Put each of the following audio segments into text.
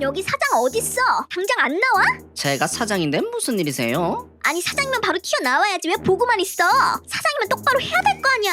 여기 사장 어딨어? 당장 안 나와? 제가 사장인데 무슨 일이세요? 아니 사장이면 바로 튀어나와야지 왜 보고만 있어? 사장이면 똑바로 해야 될 거 아니야.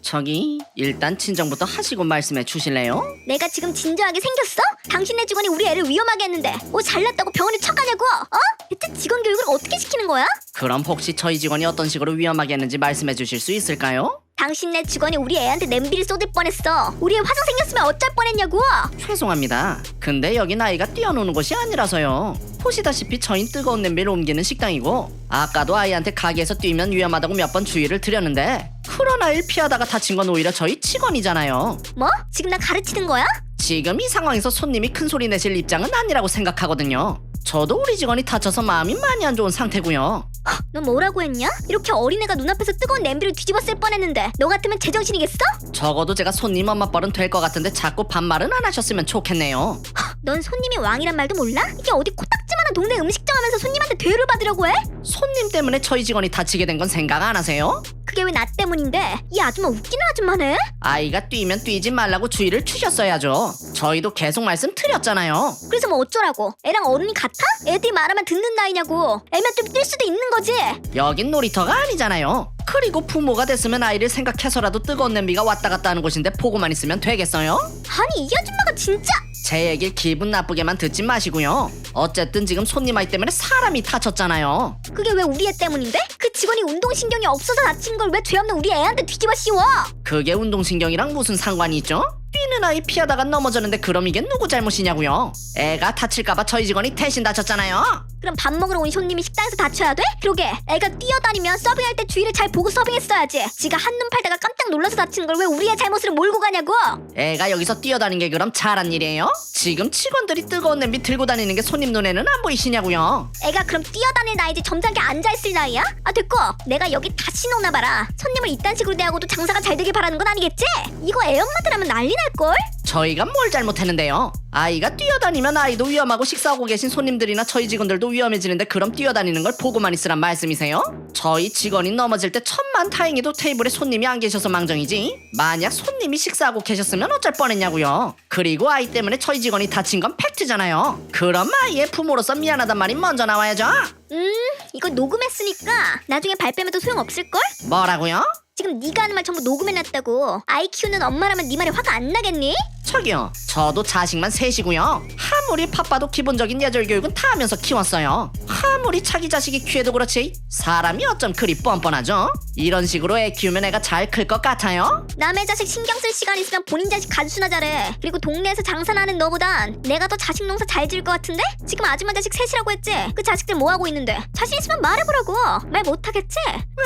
저기 일단 친정부터 하시고 말씀해 주실래요? 내가 지금 진정하게 생겼어? 당신네 직원이 우리 애를 위험하게 했는데 뭐 잘났다고 병원에 척가냐고? 어? 대체 직원 교육을 어떻게 시키는 거야? 그럼 혹시 저희 직원이 어떤 식으로 위험하게 했는지 말씀해 주실 수 있을까요? 당신네 직원이 우리 애한테 냄비를 쏟을 뻔했어. 우리 애 화상 생겼으면 어쩔 뻔했냐고? 죄송합니다. 근데 여긴 아이가 뛰어노는 곳이 아니라서요. 보시다시피 저흰 뜨거운 냄비를 옮기는 식당이고 아까도 아이한테 가게에서 뛰면 위험하다고 몇 번 주의를 드렸는데 그런 아이를 피하다가 다친 건 오히려 저희 직원이잖아요. 뭐? 지금 나 가르치는 거야? 지금 이 상황에서 손님이 큰 소리 내실 입장은 아니라고 생각하거든요. 저도 우리 직원이 다쳐서 마음이 많이 안 좋은 상태고요. 너 뭐라고 했냐? 이렇게 어린애가 눈앞에서 뜨거운 냄비를 뒤집었을 뻔했는데 너 같으면 제정신이겠어? 적어도 제가 손님 엄마 뻘은 될것 같은데 자꾸 반말은 안 하셨으면 좋겠네요. 넌 손님이 왕이란 말도 몰라? 이게 어디 코딱 지만한 동네 음식점 하면서 손님한테 대우를 받으려고 해? 손님 때문에 저희 직원이 다치게 된 건 생각 안 하세요? 그게 왜 나 때문인데? 이 아줌마 웃기는 아줌마네? 아이가 뛰면 뛰지 말라고 주의를 주셨어야죠. 저희도 계속 말씀드렸잖아요. 그래서 뭐 어쩌라고? 애랑 어른이 같아? 애들이 말하면 듣는 나이냐고 애면 좀 뛸 수도 있는 거지 여긴 놀이터가 아니잖아요. 그리고 부모가 됐으면 아이를 생각해서라도 뜨거운 냄비가 왔다 갔다 하는 곳인데 보고만 있으면 되겠어요? 아니 이 아줌마가 진짜 제 얘길 기분 나쁘게만 듣지 마시고요. 어쨌든 지금 손님 아이 때문에 사람이 다쳤잖아요. 그게 왜 우리 애 때문인데? 그 직원이 운동신경이 없어서 다친 걸 왜 죄 없는 우리 애한테 뒤집어 씌워 그게 운동신경이랑 무슨 상관이 있죠? 뛰는 아이 피하다가 넘어졌는데 그럼 이게 누구 잘못이냐고요? 애가 다칠까봐 저희 직원이 대신 다쳤잖아요. 그럼 밥 먹으러 온 손님이 식당에서 다쳐야 돼? 그러게 애가 뛰어다니면 서빙할 때 주의를 잘 보고 서빙했어야지 지가 한눈 팔다가 깜짝 놀라서 다치는 걸 왜 우리 애 잘못으로 몰고 가냐고 애가 여기서 뛰어다니는 게 그럼 잘한 일이에요? 지금 직원들이 뜨거운 냄비 들고 다니는 게 손님 눈에는 안 보이시냐고요? 애가 그럼 뛰어다닐 나이지 점잖게 앉아있을 나이야? 아 됐고 내가 여기 다시 오나 봐라 손님을 이딴 식으로 대하고도 장사가 잘 되길 바라는 건 아니겠지? 이거 애 엄마들하면 난리 날걸? 저희가 뭘 잘못했는데요? 아이가 뛰어다니면 아이도 위험하고 식사하고 계신 손님들이나 저희 직원들도 위험해지는데 그럼 뛰어다니는 걸 보고만 있으란 말씀이세요? 저희 직원이 넘어질 때 천만 다행히도 테이블에 손님이 안 계셔서 망정이지 만약 손님이 식사하고 계셨으면 어쩔 뻔했냐고요 그리고 아이 때문에 저희 직원이 다친 건 팩트잖아요 그럼 아이의 부모로서 미안하단 말이 먼저 나와야죠 음 이거 녹음했으니까 나중에 발뺌해도 소용없을걸? 뭐라고요? 지금 네가 하는 말 전부 녹음해놨다고. 아이 키우는 엄마라면 네 말에 화가 안 나겠니? 저기요. 저도 자식만 셋이고요 아무리 바빠도 기본적인 예절 교육은 다 하면서 키웠어요 아무리 자기 자식이 귀해도 그렇지 사람이 어쩜 그리 뻔뻔하죠 이런 식으로 애 키우면 애가 잘 클 것 같아요 남의 자식 신경 쓸 시간 있으면 본인 자식 가주수나 잘해 그리고 동네에서 장사나는 너보단 내가 더 자식 농사 잘 지을 것 같은데? 지금 아줌마 자식 셋이라고 했지? 그 자식들 뭐 하고 있는데? 자신 있으면 말해보라고 말 못하겠지?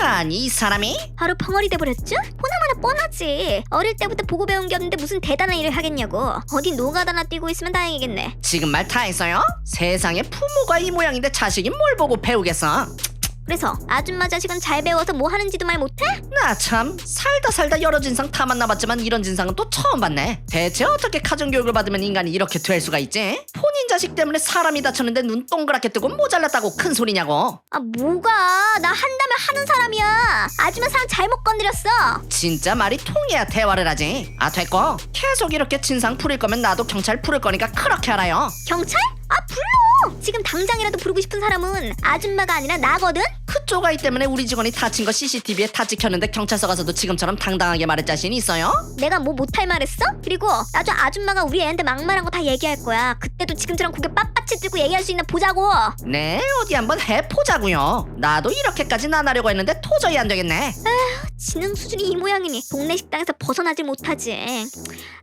아니 이 사람이 바로 벙어리 돼버렸죠? 보나마나 뻔하지 어릴 때부터 보고 배운 게 없는데 무슨 대단한 일을 하겠냐고 어디 노가다나 뛰고 있으면 다행이겠네 지금 말 다 했어요? 세상에 부모가 이 모양인데 자식이 뭘 보고 배우겠어 그래서 아줌마 자식은 잘 배워서 뭐 하는지도 말 못해? 나 참 살다 살다 여러 진상 다 만나봤지만 이런 진상은 또 처음 봤네. 대체 어떻게 가정교육을 받으면 인간이 이렇게 될 수가 있지? 본인 자식 때문에 사람이 다쳤는데 눈 동그랗게 뜨고 모자랐다고 큰 소리냐고. 아 뭐가? 나 한다면 하는 사람이야. 아줌마 사람 잘못 건드렸어. 진짜 말이 통해야 대화를 하지. 아 됐고. 계속 이렇게 진상 풀릴 거면 나도 경찰 부를 거니까 그렇게 알아요. 경찰? 아 불러 지금 당장이라도 부르고 싶은 사람은 아줌마가 아니라 나거든? 그쪽 아이 때문에 우리 직원이 다친 거 CCTV에 다 찍혔는데 경찰서 가서도 지금처럼 당당하게 말할 자신 있어요? 내가 뭐 못할 말 했어? 그리고 나중 아줌마가 우리 애한테 막말한 거 다 얘기할 거야. 그때도 지금처럼 고개 빳빳이 들고 얘기할 수 있나 보자고. 네 어디 한번 해보자고요. 나도 이렇게까지는 안 하려고 했는데 도저히 안 되겠네 지능 수준이 이 모양이니 동네 식당에서 벗어나질 못하지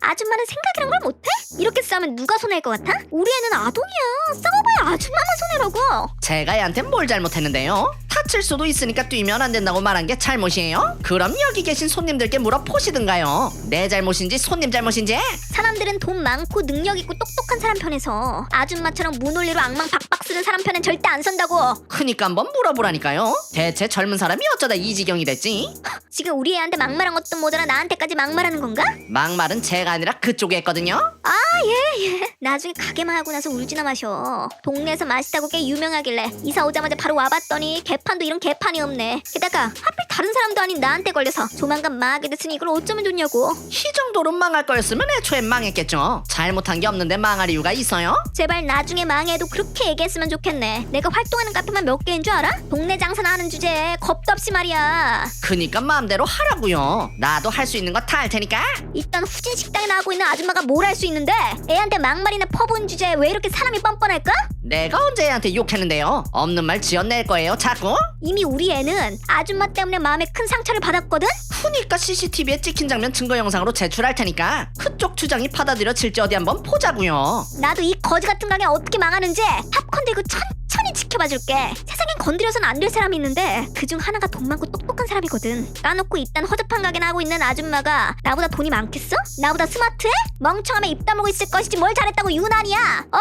아줌마는 생각이란 걸 못해? 이렇게 싸우면 누가 손해일 것 같아? 우리 애는 아동이야 싸워봐야 아줌마만 손해라고 제가 얘한테 뭘 잘못했는데요? 다칠 수도 있으니까 뛰면 안 된다고 말한 게 잘못이에요? 그럼 여기 계신 손님들께 물어보시든가요 내 잘못인지 손님 잘못인지 사람들은 돈 많고 능력 있고 똑똑한 사람 편에서 아줌마처럼 무논리로 악망 박박 쓰는 사람 편엔 절대 안 선다고 크니까 한번 물어보라니까요 대체 젊은 사람이 어쩌다 이 지경이 됐지? 지금 우리 애한테 막말한 것도 모자라 나한테까지 막말하는 건가? 막말은 제가 아니라 그쪽에 했거든요 아 예 예. 나중에 가게만 하고 나서 울지나 마셔. 동네에서 맛있다고 꽤 유명하길래 이사 오자마자 바로 와봤더니 개판도 이런 개판이 없네. 게다가 하필 다른 사람도 아닌 나한테 걸려서 조만간 망하게 됐으니 이걸 어쩌면 좋냐고. 이 정도로 망할 거였으면 애초에 망했겠죠. 잘못한 게 없는데 망할 이유가 있어요? 제발 나중에 망해도 그렇게 얘기했으면 좋겠네. 내가 활동하는 카페만 몇 개인 줄 알아? 동네 장사나 하는 주제에 겁도 없이 말이야. 그니까 마음대로 하라고요. 나도 할 수 있는 거 다 할 테니까. 일단 후진 식당에 나오고 있는 아줌마가 뭘 할 수 있는데 애한테 막말이나 퍼부은 주제에 왜 이렇게 사람이 뻔뻔할까? 내가 언제 애한테 욕했는데요? 없는 말 지어낼 거예요, 자꾸? 이미 우리 애는 아줌마 때문에 마음에 큰 상처를 받았거든? 그니까 CCTV에 찍힌 장면 증거 영상으로 제출할 테니까 그쪽 주장이 받아들여질지 어디 한번 보자고요. 나도 이 거지 같은 가게 어떻게 망하는지 팝콘 들고 천천히 지켜봐줄게. 세상엔 건드려서는 안될 사람이 있는데 그중 하나가 돈 많고 똑똑한 사람이거든. 까놓고 이딴 허접한 가게나 하고 있는 아줌마가 나보다 돈이 많겠어? 나보다 스마트해? 멍청하면 입 다물고 있을 것이지 뭘 잘했다고 유난이야. 어?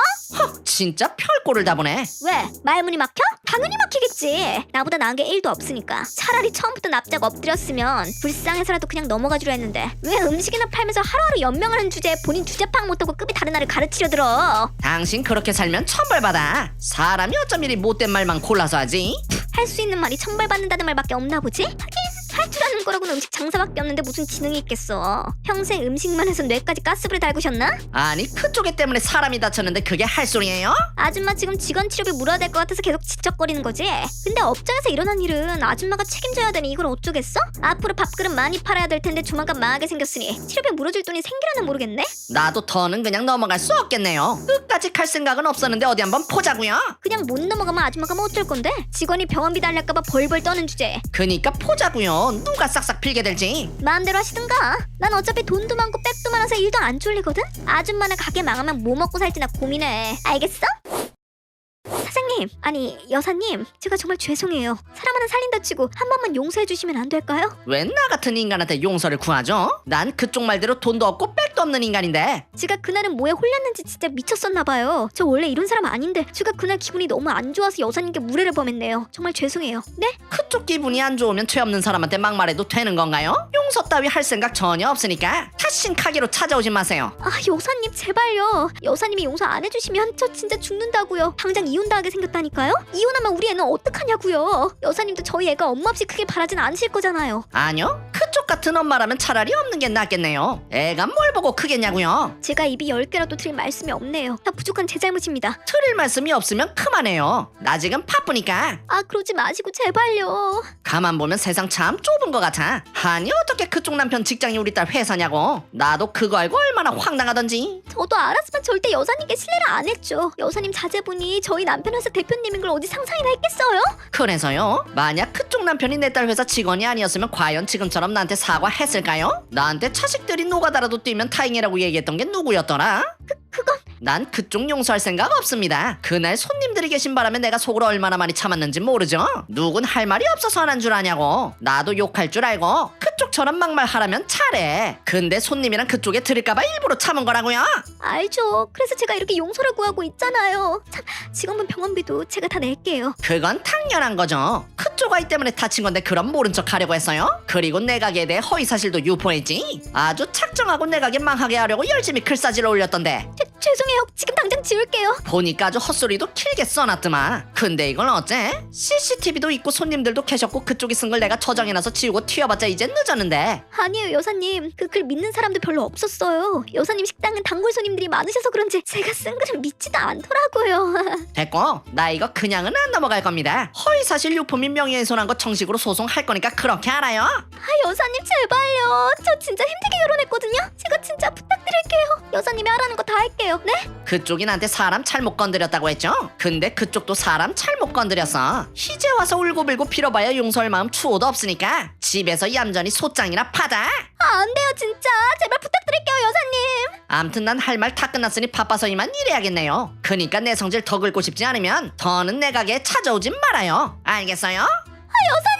진짜 별꼴을 다 보네. 왜? 말문이 막혀? 당연히 막히겠지. 나보다 나은 게 1도 없으니까. 차라리 처음부터 납작 엎드렸으면 불쌍해서라도 그냥 넘어가주려 했는데 왜 음식이나 팔면서 하루하루 연명하는 주제에 본인 주제 파악 못하고 급이 다른 나를 가르치려 들어. 당신 그렇게 살면 천벌받아. 사람이 어쩜 이리 못된 말만 골라서 하지? 할 수 있는 말이 천벌받는다는 말밖에 없나 보지? 하긴 아는 거라고는 음식 장사밖에 없는데 무슨 지능이 있겠어. 평생 음식만 해서 뇌까지 가스불에 달구셨나? 아니 그쪽에 때문에 사람이 다쳤는데 그게 할 소리예요? 아줌마 지금 직원 치료비 물어야 될 것 같아서 계속 지적거리는 거지? 근데 업장에서 일어난 일은 아줌마가 책임져야 되니 이걸 어쩌겠어? 앞으로 밥그릇 많이 팔아야 될 텐데 조만간 망하게 생겼으니 치료비 물어줄 돈이 생기라는 모르겠네? 나도 더는 그냥 넘어갈 수 없겠네요. 끝까지 갈 생각은 없었는데 어디 한번 보자고요. 그냥 못 넘어가면 아줌마가 뭐 어쩔 건데? 직원이 병원비 달랄까봐 벌벌 떠는 주제에 그니까 보자고요. 누가 싹싹 빌게 될지. 마음대로 하시든가. 난 어차피 돈도 많고 백도 많아서 일도 안 쫄리거든. 아줌마나 가게 망하면 뭐 먹고 살지나 고민해. 알겠어? 사장님, 아니 여사님, 제가 정말 죄송해요. 사람 하나 살린다 치고 한 번만 용서해 주시면 안 될까요? 왜 나 같은 인간한테 용서를 구하죠? 난 그쪽 말대로 돈도 없고 백도 없는 인간인데 제가 그날은 뭐에 홀렸는지 진짜 미쳤었나 봐요. 저 원래 이런 사람 아닌데 제가 그날 기분이 너무 안 좋아서 여사님께 무례를 범했네요. 정말 죄송해요. 네? 그쪽 기분이 안 좋으면 죄 없는 사람한테 막말해도 되는 건가요? 용서 따위 할 생각 전혀 없으니까 다신 가게로 찾아오지 마세요. 아 여사님 제발요. 여사님이 용서 안 해주시면 저 진짜 죽는다고요. 당장 이혼당하게 생겼다니까요. 이혼하면 우리 애는 어떡하냐고요. 여사님도 저희 애가 엄마 없이 크게 바라진 않으실 거잖아요. 아니요. 그쪽 같은 엄마라면 차라리 없는 게 낫겠네요. 애가 뭘 보고 크겠냐고요. 제가 입이 열 개라도 드릴 말씀이 없네요. 다 부족한 제 잘못입니다. 드릴 말씀이 없으면 그만해요. 나 지금 바쁘니까. 아 그러지 마시고 제발요. 가만 보면 세상 참 좁은 것 같아. 아니 어떻게 그쪽 남편 직장이 우리 딸 회사냐고. 나도 그거 알고 얼마나 황당하던지. 저도 알았지만 절대 여사님께 신뢰를 안 했죠. 여사님 자제분이 저희 남편 회사 대표님인 걸 어디 상상이나 했겠어요? 그래서요? 만약 그쪽 남편이 내 딸 회사 직원이 아니었으면 과연 지금처럼 나한테 사과했을까요? 나한테 자식들이 노가다라도 뛰면 다행이라고 얘기했던 게 누구였더라? 그건 난 그쪽 용서할 생각 없습니다. 그날 손님들이 계신 바람에 내가 속으로 얼마나 많이 참았는지 모르죠. 누군 할 말이 없어서 안 한 줄 아냐고. 나도 욕할 줄 알고 그쪽처럼 막말하라면 잘해. 근데 손님이랑 그쪽에 들을까봐 일부러 참은 거라고요. 알죠. 그래서 제가 이렇게 용서를 구하고 있잖아요. 참 지금은 병원비도 제가 다 낼게요. 그건 당연한 거죠. 그쪽 아이 때문에 다친 건데 그럼 모른 척 하려고 했어요? 그리고 내 가게에 대해 허위 사실도 유포했지. 아주 착정하고 내 가게 망하게 하려고 열심히 글싸지를 올렸던데 죄, 죄송해요. 지금 당장 지울게요. 보니까 아주 헛소리도 길게 써놨더만. 근데 이건 어째? CCTV도 있고 손님들도 계셨고 그쪽이 쓴 걸 내가 저장해놔서 지우고 튀어봤자 이제 늦었는데. 아니에요, 여사님. 그 글 믿는 사람도 별로 없었어요. 여사님 식당은 단골 손님들이 많으셔서 그런지 제가 쓴 글을 믿지도 않더라고요. 됐고 나 이거 그냥은 안 넘어갈 겁니다. 허위 사실 유포 및 명예훼손한 거 정식으로 소송할 거니까 그렇게 알아요. 아, 여사님 제발요. 저 진짜 힘들게 결혼했거든요. 제가 진짜 부탁드릴게요. 여사님이 하라는 거다 할게요. 네? 그쪽이 나한테 사람 잘못 건드렸다고 했죠? 근데 그쪽도 사람 잘못 건드렸어. 이제 와서 울고불고 빌어봐야 용서할 마음 추호도 없으니까 집에서 얌전히 소장이나 파자. 아, 안 돼요, 진짜. 제발 부탁드릴게요, 여사님. 암튼 난 할 말 다 끝났으니 바빠서 이만 일해야겠네요. 그니까 내 성질 더 긁고 싶지 않으면 더는 내 가게에 찾아오진 말아요. 알겠어요? 아, 여사님.